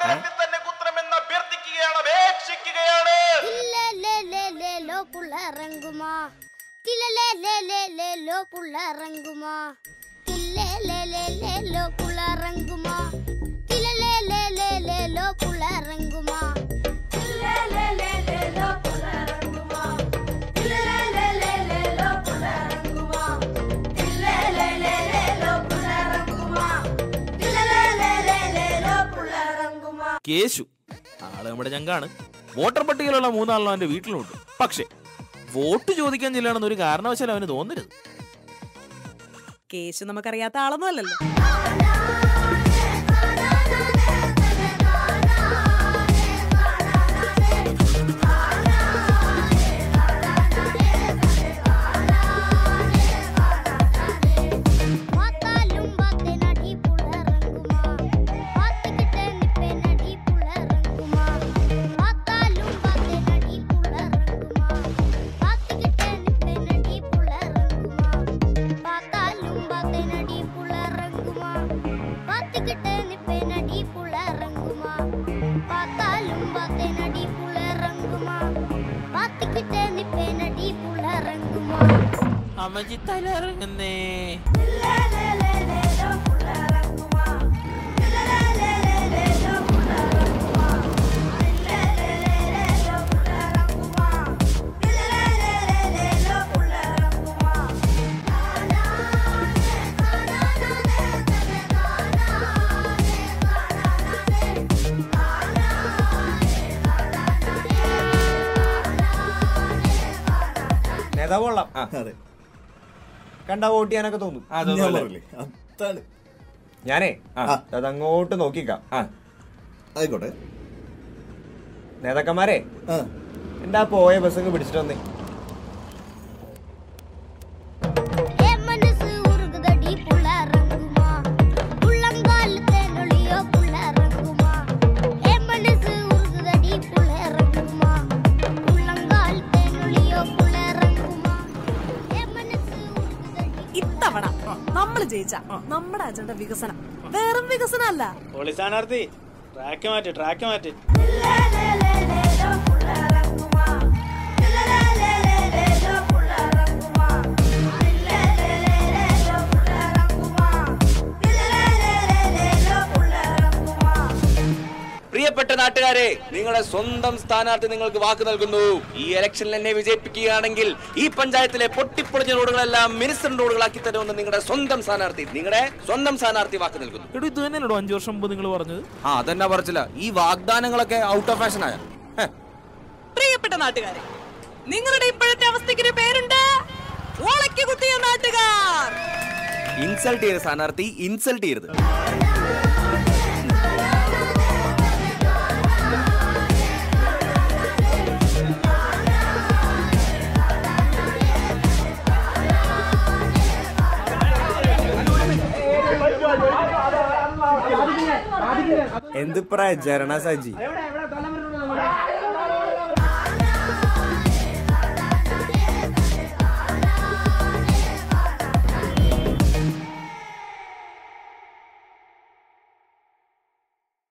കഴുത്തിൽ തന്നെ കുത്തണമെന്ന് അഭ്യർത്ഥിക്കുകയാണ് അപേക്ഷിക്കുകയാണ്. ഇറങ്ങുമാ ഇറങ്ങുമാ ഇറങ്ങുമാ കേശു. ആൾ നമ്മുടെ ചങ്കാണ്. വോട്ടർ പട്ടികയിലുള്ള മൂന്നാളും അവന്റെ വീട്ടിലുണ്ട്. പക്ഷേ വോട്ട് ചോദിക്കാൻ ചെല്ലണമെന്ന് ഒരു കാരണവശാലും അവന് തോന്നരുത്. കേശു നമുക്കറിയാത്ത ആളൊന്നും അല്ലല്ലോ. പാത്തിക്കിട്ടേ നിപ്പേനടി പാത്താലും പാത്തേനടി പാത്തിക്കിട്ടേ നിപ്പേനടി തലറങ്ങുന്നേ കൊള്ളാം. അതെ. കണ്ടാ വോട്ട് ചെയ്യാനൊക്കെ തോന്നും. ഞാൻ പറഞ്ഞില്ലേ? അതാണ്. ഞാനേ അതങ്ങോട്ട് നോക്കിക്കാം. ആയിക്കോട്ടെ. നേതാക്കന്മാരെ എന്താ പോയ ബസ് പിടിച്ചിട്ട് വന്നേ? നമ്മൾ ജയിച്ച. നമ്മുടെ അജണ്ട വികസനം. വെറും വികസനം അല്ല പോളി സ്ഥാനാർത്ഥി ട്രാക്ക് മാറ്റി ട്രാക്ക് മാറ്റി. നാട്ടുകാരെ നിങ്ങളുടെ സ്വന്തം സ്ഥാനാർത്ഥി നിങ്ങൾക്ക് വാക്ക് നൽകുന്നു. ഈ ഇലക്ഷനിൽ എന്നെ വിജയിപ്പിക്കുകയാണെങ്കിൽ ഈ പഞ്ചായത്തിലെ പൊട്ടിപ്പൊളിഞ്ഞ റോഡുകളെല്ലാം മിനിസ്റ്റർ റോഡുകളാക്കി തരുമെന്ന് നിങ്ങളുടെ സ്വന്തം സ്ഥാനാർത്ഥി നിങ്ങളുടെ സ്വന്തം സ്ഥാനാർത്ഥി വാക്ക് നൽകുന്നു. എടോ ഇത് തന്നെയല്ലോ അഞ്ചു വർഷം മുമ്പ് നിങ്ങൾ പറഞ്ഞത്? ആ അതന്നെ പറച്ചില്ല ഈ വാഗ്ദാനങ്ങളൊക്കെ ഔട്ട് ഓഫ് ഫാഷൻ ആയ. പ്രിയപ്പെട്ട നാട്ടുകാരെ നിങ്ങളുടെ ഇപ്പോഴത്തെ അവസ്ഥയ്ക്ക് ഒരു പേരുണ്ട്. ഓളയ്ക്ക് കുത്തിയ നാട്ടുകാർ. ഇൻസൾട്ട് ചെയ്ത സ്ഥാനാർത്ഥി ഇൻസൾട്ട് ചെയ്യരുത്. എന്ത് പ്രചരണ സജി?